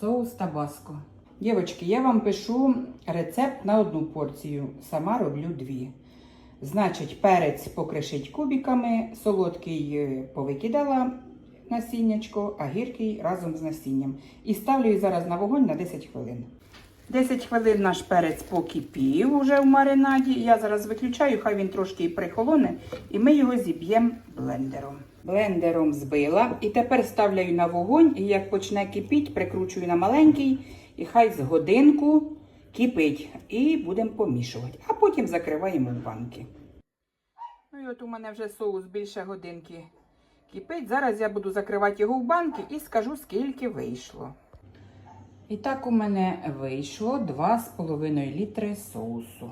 Соус табаско. Дівчатки, я вам пишу рецепт на одну порцію. Сама роблю дві. Значить, перець покришить кубиками, солодкий е, повикидала насіннячко, а гіркий разом з насінням. І ставлю її зараз на вогонь на 10 хвилин. 10 хвилин наш перець покипів уже в маринаді. Я зараз виключаю, хай він трошки прихолоне, і ми його зіб'ємо блендером. Блендером збила. І тепер ставляю на вогонь, і як почне кипіти, прикручую на маленький, і хай з годинку кипить. І будемо помішувати. А потім закриваємо в банки. Ну і от у мене вже соус більше годинки кипить. Зараз я буду закривати його в банки і скажу, скільки вийшло. І так у мене вийшло 2,5 літри соусу.